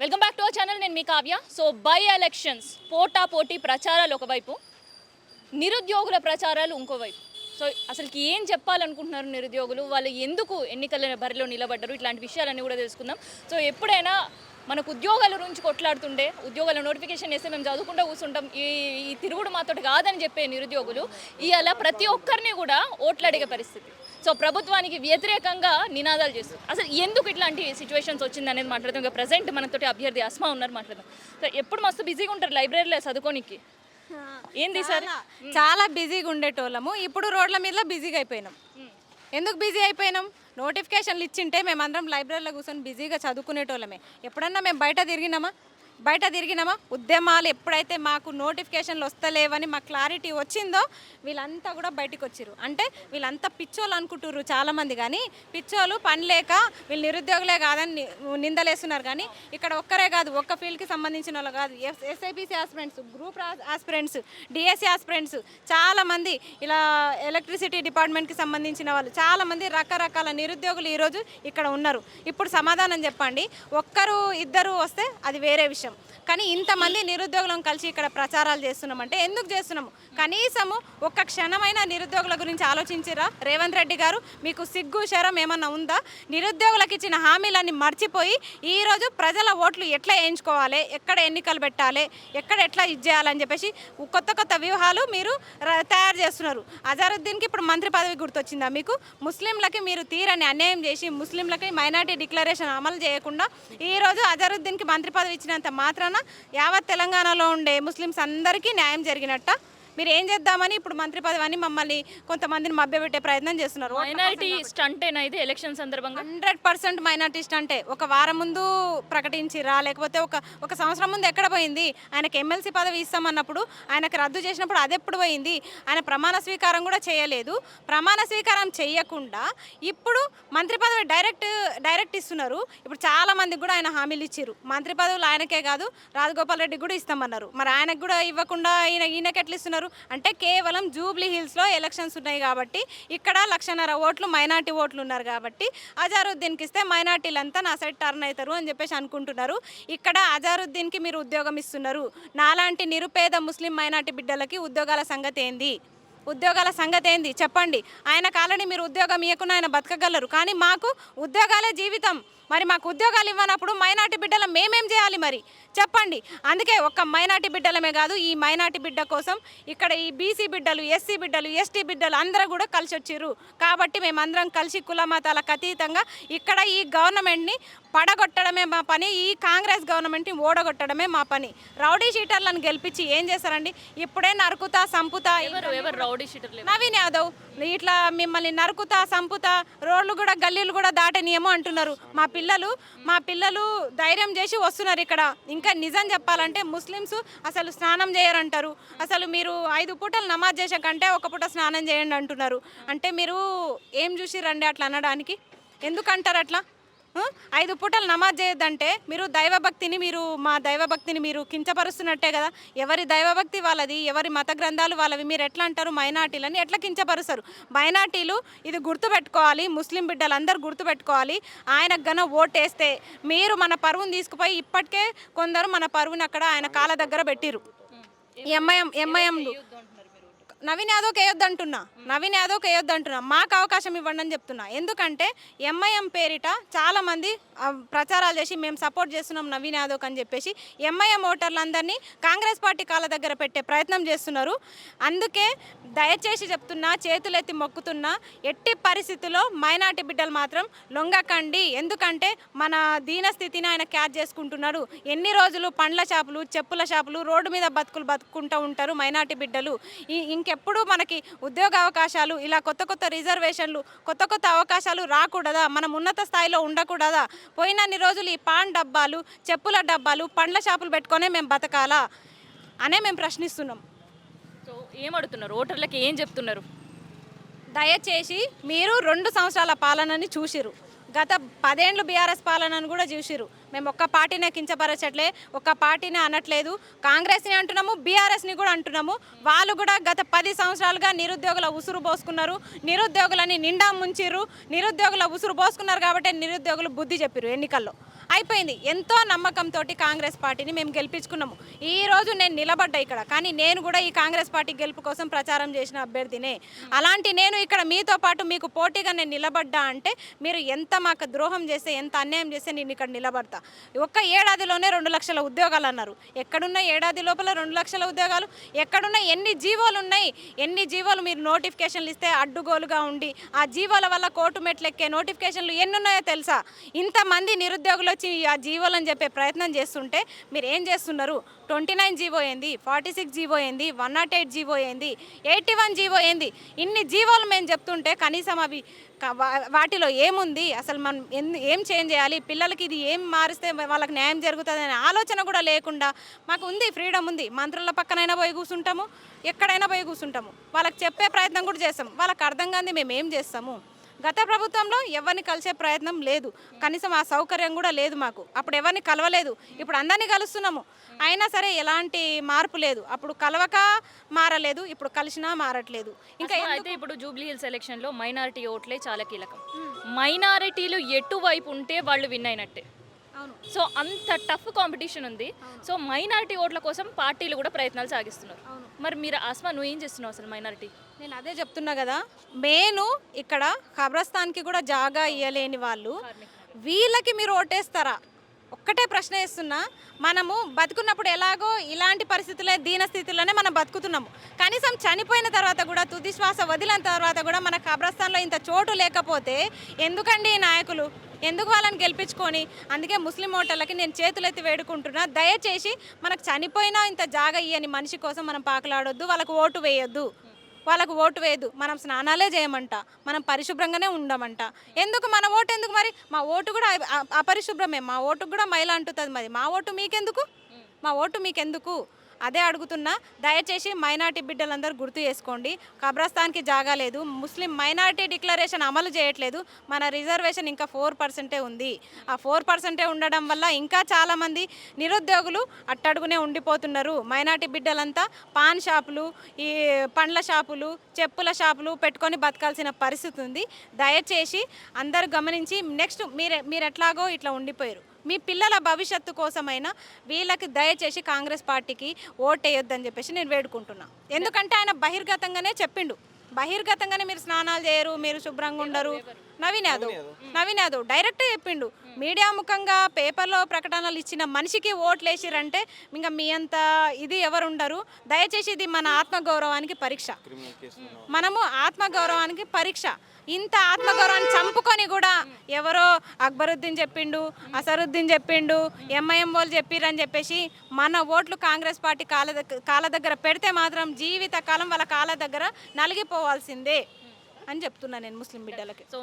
Welcome back to our channel నేను మీ Kavya. So by elections పోటా పోటీ ప్రచారాలు ఒకవైపు నిరుద్యోగుల ప్రచారాలు ఇంకోవైపు. సో అసలుకి ఏం చెప్పాలనుకుంటున్నారు నిరుద్యోగులు? వాళ్ళు ఎందుకు ఎన్నికల బరిలో నిలబడ్డారు? ఇట్లాంటి విషయాలన్నీ కూడా తెలుసుకుందాం. సో ఎప్పుడైనా మనకు ఉద్యోగాల గురించి కొట్లాడుతుండే ఉద్యోగాల నోటిఫికేషన్ వేస్తే మేము చదువుకుంటూ కూర్చుంటాం. ఈ ఈ తిరుగుడు మాతోటి కాదని చెప్పే నిరుద్యోగులు ఇవాళ ప్రతి ఒక్కరిని కూడా ఓట్లు అడిగే పరిస్థితి. సో ప్రభుత్వానికి వ్యతిరేకంగా నినాదాలు చేస్తారు అసలు ఎందుకు ఇట్లాంటి సిచ్యువేషన్స్ వచ్చింది అనేది మాట్లాడదాం. ఇంకా ప్రజెంట్ మనతోటి అభ్యర్థి అస్మా ఉన్నారు మాట్లాడదాం. సో ఎప్పుడు మస్తు బిజీగా ఉంటారు లైబ్రరీలో చదువుకోనికి? ఏంది సార్? చాలా- చాలా బిజీగా ఉండేటోళ్ళము. ఇప్పుడు రోడ్ల మీద బిజీగా అయిపోయినాం. ఎందుకు బిజీ అయిపోయినాం? నోటిఫికేషన్లు ఇచ్చింటే మేమందరం లైబ్రరీలో కూర్చొని బిజీగా చదువుకునేటోళ్ళమే. ఎప్పుడన్నా మేము బయట తిరిగినామా? బయట తిరిగినామా? ఉద్యమాలు ఎప్పుడైతే మాకు నోటిఫికేషన్లు వస్తలేవని మాకు క్లారిటీ వచ్చిందో వీళ్ళంతా కూడా బయటకు వచ్చారు అంటే వీళ్ళంతా పిచ్చోళ్ళు అనుకుంటుర్రు చాలామంది కానీ పిచ్చోళ్ళు పని లేక వీళ్ళు నిరుద్యోగులే కాదని నిందలేస్తున్నారు కానీ ఇక్కడ ఒక్కరే కాదు ఒక్క ఫీల్డ్కి సంబంధించిన వాళ్ళు కాదు. S SIPC aspirants group aspirants DSC aspirants చాలామంది ఇలా ఎలక్ట్రిసిటీ డిపార్ట్మెంట్కి సంబంధించిన వాళ్ళు చాలామంది రకరకాల నిరుద్యోగులు ఈరోజు ఇక్కడ ఉన్నారు. ఇప్పుడు సమాధానం చెప్పండి. ఒక్కరు ఇద్దరు వస్తే అది వేరే విషయం. కానీ ఇంతమంది నిరుద్యోగులను కలిసి ఇక్కడ ప్రచారాలు చేస్తున్నామంటే ఎందుకు చేస్తున్నాము? కనీసము ఒక్క క్షణమైన నిరుద్యోగుల గురించి ఆలోచించిరా? రేవంత్ రెడ్డి గారు మీకు సిగ్గు శరం ఏమన్నా ఉందా? నిరుద్యోగులకు ఇచ్చిన హామీలన్నీ మర్చిపోయి ఈరోజు ప్రజల ఓట్లు ఎట్లా వేయించుకోవాలి ఎక్కడ ఎన్నికలు పెట్టాలి? ఎక్కడ ఎట్లా ఇది చేయాలని చెప్పేసి కొత్త కొత్త వ్యూహాలు మీరు ర- తయారు చేస్తున్నారు. అజారుద్దీన్కి ఇప్పుడు మంత్రి పదవి గుర్తొచ్చిందా మీకు? ముస్లింలకి మీరు తీరని అన్యాయం చేసి ముస్లింలకి మైనార్టీ డిక్లరేషన్ అమలు చేయకుండా ఈరోజు అజారుద్దీన్కి మంత్రి పదవి ఇచ్చినంత మాత్రాన యావత్ తెలంగాణలో ఉండే ముస్లిమ్స్ అందరికీ న్యాయం జరిగినట్ట. మీరు ఏం చేద్దామని ఇప్పుడు మంత్రి పదవి అని మమ్మల్ని కొంతమందిని మభ్యపెట్టే ప్రయత్నం చేస్తున్నారు. మైనారిటీ స్టంటేనా ఇది ఎలక్షన్ సందర్భంగా? హండ్రెడ్ పర్సెంట్ మైనార్టీస్ట్ అంటే ఒక వారం ముందు ప్రకటించిరా లేకపోతే ఒక ఒక సంవత్సరం ముందు ఎక్కడ పోయింది? ఆయనకి ఎమ్మెల్సీ పదవి ఇస్తామన్నప్పుడు ఆయనకు రద్దు చేసినప్పుడు అది ఎప్పుడు పోయింది? ఆయన ప్రమాణ స్వీకారం కూడా చేయలేదు. ప్రమాణ స్వీకారం చేయకుండా ఇప్పుడు మంత్రి పదవి డైరెక్ట్ డైరెక్ట్ ఇస్తున్నారు. ఇప్పుడు చాలా మందికి కూడా ఆయన హామీలు ఇచ్చారు మంత్రి పదవులు ఆయనకే కాదు రాజగోపాల్ రెడ్డి కూడా ఇస్తామన్నారు. మరి ఆయనకు కూడా ఇవ్వకుండా ఈయన ఈయనకి ఎట్లా ఇస్తున్నారు? అంటే కేవలం జూబ్లీ హిల్స్లో ఎలక్షన్స్ ఉన్నాయి కాబట్టి ఇక్కడ లక్షన్నర ఓట్లు మైనార్టీ ఓట్లు ఉన్నారు కాబట్టి అజారుద్దీన్కి ఇస్తే మైనార్టీలంతా నా సైడ్ టర్న్ అవుతారు అని చెప్పేసి అనుకుంటున్నారు. ఇక్కడ అజారుద్దీన్కి మీరు ఉద్యోగం ఇస్తున్నారు. నాలాంటి నిరుపేద ముస్లిం మైనార్టీ బిడ్డలకి ఉద్యోగాల సంగతి ఏంది? ఉద్యోగాల సంగతి ఏంది? చెప్పండి. ఆయనకు ఆల్రెడీ మీరు ఉద్యోగం ఇవ్వకుండా ఆయన బతకగలరు. కానీ మాకు ఉద్యోగాలే జీవితం. మరి మాకు ఉద్యోగాలు ఇవ్వనప్పుడు మైనార్టీ బిడ్డల మేమేం చేయాలి మరి? చెప్పండి. అందుకే ఒక్క మైనార్టీ బిడ్డలమే కాదు ఈ మైనార్టీ బిడ్డ కోసం ఇక్కడ ఈ బీసీ బిడ్డలు ఎస్సీ బిడ్డలు ఎస్టీ బిడ్డలు అందరూ కూడా కలిసి వచ్చారు కాబట్టి మేమందరం కలిసి కుల మతాలకు అతీతంగా ఇక్కడ ఈ గవర్నమెంట్ని పడగొట్టడమే మా పని ఈ కాంగ్రెస్ గవర్నమెంట్ని ఓడగొట్టడమే మా పని. రౌడీ షీటర్లను గెలిపించి ఏం చేస్తారండి ఇప్పుడే నరుకుతా సంపుతా రౌడీ షీటర్లు నవీన్ యాదవ్ ఇట్లా మిమ్మల్ని నరుకుతా సంపుతా రోడ్లు కూడా గల్లీలు కూడా దాటనీయము అంటున్నారు. మా పిల్లలు మా పిల్లలు ధైర్యం చేసి వస్తున్నారు ఇక్కడ. ఇంకా నిజం చెప్పాలంటే ముస్లిమ్స్ అసలు స్నానం చేయరంటారు. అసలు మీరు ఐదు పూటలు నమాజ్ చేసే కంటే ఒక పూట స్నానం చేయండి అంటున్నారు. అంటే మీరు ఏం చూసి రండి అట్లా అనడానికి? ఎందుకు అంటారు అట్లా? ఐదు పూటలు నమాజ్ చేయొద్దంటే మీరు దైవభక్తిని మీరు మా దైవభక్తిని మీరు కించపరుస్తున్నట్టే కదా. ఎవరి దైవభక్తి వాళ్ళది ఎవరి మత గ్రంథాలు వాళ్ళవి మీరు ఎట్లా అంటారు? మైనార్టీలని ఎట్లా కించపరుస్తారు? మైనార్టీలు ఇది గుర్తుపెట్టుకోవాలి ముస్లిం బిడ్డలందరూ గుర్తుపెట్టుకోవాలి. ఆయనకు గన ఓటేస్తే మీరు మన పరువుని తీసుకుపోయి ఇప్పటికే కొందరు మన పరువుని అక్కడ ఆయన కాళ్ళ దగ్గర పెట్టిరు ఎంఐఎం ఎంఐఎంలు. నవీన్ యాదవ్కి వేయొద్దు అంటున్నా నవీన్ యాదవ్కి వేయొద్దు అంటున్నా మాకు అవకాశం ఇవ్వండి అని చెప్తున్నా. ఎందుకంటే ఎంఐఎం పేరిట చాలామంది ప్రచారాలు చేసి మేము సపోర్ట్ చేస్తున్నాం నవీన్ యాదవ్కి అని చెప్పేసి ఎంఐఎం ఓటర్లందరినీ కాంగ్రెస్ పార్టీ కాళ్ళ దగ్గర పెట్టే ప్రయత్నం చేస్తున్నారు. అందుకే దయచేసి చెప్తున్నా చేతులెత్తి మొక్కుతున్నా ఎట్టి పరిస్థితుల్లో మైనార్టీ బిడ్డలు మాత్రం లొంగకండి. ఎందుకంటే మన దీనస్థితిని ఆయన క్యాచ్ చేసుకుంటున్నారు ఎన్ని రోజులు పండ్ల షాపులు చెప్పుల షాపులు రోడ్డు మీద బతుకులు బతుకుంటూ ఉంటారు మైనార్టీ బిడ్డలు. ఈ ఇంకెప్పుడు మనకి ఉద్యోగ అవకాశాలు ఇలా కొత్త కొత్త రిజర్వేషన్లు కొత్త కొత్త అవకాశాలు రాకూడదా? మనం ఉన్నత స్థాయిలో ఉండకూడదా? పోయినన్ని రోజులు ఈ పాన్ డబ్బాలు చెప్పుల డబ్బాలు పండ్ల షాపులు పెట్టుకొనే మేము బతకాలా? అనే మేము ప్రశ్నిస్తున్నాం. సో ఏం అడుగుతున్నారు ఓటర్లకి ఏం చెప్తున్నారు? దయచేసి మీరు రెండు సంవత్సరాల పాలనని చూసిరు గత పదేండ్లు బీఆర్ఎస్ పాలనను కూడా చూసిరు మేము ఒక్క పార్టీనే కించపరచట్లే ఒక్క పార్టీనే అనట్లేదు. కాంగ్రెస్ని అంటున్నాము బీఆర్ఎస్ని కూడా అంటున్నాము. వాళ్ళు కూడా గత పది సంవత్సరాలుగా నిరుద్యోగుల ఉసురు పోసుకున్నారు. నిరుద్యోగులని నిండా ముంచిర్రు. నిరుద్యోగుల ఉసురు పోసుకున్నారు కాబట్టి నిరుద్యోగులు బుద్ధి చెప్పారు ఎన్నికల్లో. అయిపోయింది. ఎంతో నమ్మకంతో కాంగ్రెస్ పార్టీని మేము గెలిపించుకున్నాము. ఈ రోజు నేను నిలబడ్డా ఇక్కడ. కానీ నేను కూడా ఈ కాంగ్రెస్ పార్టీ గెలుపు కోసం ప్రచారం చేసిన అభ్యర్థినే. అలాంటి నేను ఇక్కడ మీతో పాటు మీకు పోటీగా నేను నిలబడ్డా అంటే మీరు ఎంత మాకు ద్రోహం చేస్తే ఎంత అన్యాయం చేస్తే నేను ఇక్కడ నిలబడతా. ఒక్క ఏడాదిలోనే రెండు లక్షల ఉద్యోగాలు అన్నారు. ఎక్కడున్న ఏడాది లోపల రెండు లక్షల ఉద్యోగాలు? ఎక్కడున్న ఎన్ని జీవోలు ఉన్నాయి? ఎన్ని జీవోలు మీరు నోటిఫికేషన్లు ఇస్తే అడ్డుగోలుగా ఉండి ఆ జీవోల వల్ల కోర్టు మెట్లెక్కే నోటిఫికేషన్లు ఎన్ని ఉన్నాయో తెలుసా? ఇంతమంది నిరుద్యోగులు వచ్చి ఆ జీవోలని చెప్పే ప్రయత్నం చేస్తుంటే మీరు ఏం చేస్తున్నారు? ట్వంటీ నైన్ జీవో ఏంది? ఫార్టీ సిక్స్ జీవో ఏంది? వన్ నాట్ ఎయిట్ జీవో ఏంది? ఎయిటీ వన్ జీవో ఏంది? ఇన్ని జీవోలు మేము చెప్తుంటే కనీసం అవి వాటిలో ఏముంది? అసలు మనం ఎందు- ఏం చేంజ్ చేయాలి? పిల్లలకి ఇది ఏం మారిస్తే వాళ్ళకి న్యాయం జరుగుతుంది అనే ఆలోచన కూడా లేకుండా మాకు ఉంది ఫ్రీడమ్ ఉంది. మంత్రుల పక్కనైనా పోయి కూర్చుంటాము ఎక్కడైనా పోయి కూర్చుంటాము వాళ్ళకి చెప్పే ప్రయత్నం కూడా చేస్తాం వాళ్ళకి అర్థం కాని మేము ఏం చేస్తాము? గత ప్రభుత్వంలో ఎవరిని కలిసే ప్రయత్నం లేదు. కనీసం ఆ సౌకర్యం కూడా లేదు మాకు. అప్పుడు ఎవరిని కలవలేదు. ఇప్పుడు అందరినీ కలుస్తున్నాము. అయినా సరే ఎలాంటి మార్పు లేదు. అప్పుడు కలవక మారలేదు. ఇప్పుడు కలిసినా మారట్లేదు. ఇంకా అయితే ఇప్పుడు జూబ్లీ హిల్స్ ఎలక్షన్లో మైనారిటీ ఓట్లే చాలా కీలకం. మైనారిటీలు ఎటువైపు ఉంటే వాళ్ళు విన్ అయినట్టే. సో అంత టఫ్ కాంపిటీషన్ ఉంది. సో మైనారిటీ ఓట్ల కోసం పార్టీలు కూడా ప్రయత్నాలు సాగిస్తున్నారు. మరి మీరు ఆస్మా నువ్వు ఏం చేస్తున్నావు అసలు మైనారిటీ? నేను అదే చెప్తున్నా కదా మేను ఇక్కడ ఖబ్రస్థాన్కి కూడా జాగా ఇయ్యలేని వాళ్ళు వీళ్ళకి మీరు ఓటేస్తారా? ఒక్కటే ప్రశ్న వేస్తున్నా మనము బతుకున్నప్పుడు ఎలాగో ఇలాంటి పరిస్థితులే దీన స్థితిలోనే మనం బతుకుతున్నాము. కనీసం చనిపోయిన తర్వాత కూడా తుది శ్వాస వదిలిన తర్వాత కూడా మన కబ్రస్థాన్లో ఇంత చోటు లేకపోతే ఎందుకండి ఈ నాయకులు? ఎందుకు వాళ్ళని గెలిపించుకొని? అందుకే ముస్లిం ఓటర్లకి నేను చేతులెత్తి వేడుకుంటున్నా దయచేసి మనకు చనిపోయినా ఇంత జాగ ఇయ్యని మనిషి కోసం మనం పాకలాడొద్దు వాళ్ళకు ఓటు వేయొద్దు. వాళ్ళకు ఓటు వేయదు. మనం స్నానాలే చేయమంట. మనం పరిశుభ్రంగానే ఉండమంట. ఎందుకు మన ఓటు ఎందుకు మరి? మా ఓటు కూడా అపరిశుభ్రమే. మా ఓటుకు కూడా మైల అంటుతుంది మరి. మా ఓటు మీకెందుకు? మా ఓటు మీకెందుకు? అదే అడుగుతున్నా దయచేసి మైనార్టీ బిడ్డలందరూ గుర్తు చేసుకోండి. కబ్రస్థాన్కి జాగా లేదు. ముస్లిం మైనార్టీ డిక్లరేషన్ అమలు చేయట్లేదు. మన రిజర్వేషన్ ఇంకా ఫోర్ పర్సెంటే ఉంది. ఆ ఫోర్ పర్సెంటే ఉండడం వల్ల ఇంకా చాలామంది నిరుద్యోగులు అట్టడుగునే ఉండిపోతున్నారు. మైనార్టీ బిడ్డలంతా పాన్ షాపులు ఈ పండ్ల షాపులు చెప్పుల షాపులు పెట్టుకొని బతకాల్సిన పరిస్థితి ఉంది. దయచేసి అందరూ గమనించి నెక్స్ట్ మీరు మీరు ఎట్లాగో ఇట్లా ఉండిపోయారు. మీ పిల్లల భవిష్యత్తు కోసమైనా వీళ్ళకి దయచేసి కాంగ్రెస్ పార్టీకి ఓటేయొద్దని చెప్పేసి నేను వేడుకుంటున్నా. ఎందుకంటే ఆయన బహిర్గతంగానే చెప్పిండు. బహిర్గతంగానే మీరు స్నానాలు చేయరు మీరు శుభ్రంగా ఉండరు. నవీన్ యాదవ్ నవీన్ యాదవ్ డైరెక్ట్ చెప్పిండు. మీడియా ముఖంగా పేపర్లో ప్రకటనలు ఇచ్చిన మనిషికి ఓట్లు వేసిరంటే ఇంకా మీ అంత ఇది ఎవరు ఉండరు దయచేసి ఇది మన ఆత్మగౌరవానికి పరీక్ష. మనము ఆత్మగౌరవానికి పరీక్ష. ఇంత ఆత్మగౌరవాన్ని చంపుకొని కూడా ఎవరో అక్బరుద్దీన్ చెప్పిండు అసరుద్దీన్ చెప్పిండు ఎంఐఎం వాళ్ళు చెప్పిరని చెప్పేసి మన ఓట్లు కాంగ్రెస్ పార్టీ కాళ్ళ దగ్గర కాళ్ళ దగ్గర పెడితే మాత్రం జీవిత కాలం వాళ్ళ కాళ్ళ దగ్గర నలిగిపోవాల్సిందే అని చెప్తున్నా నేను ముస్లిం బిడ్డలకి. సో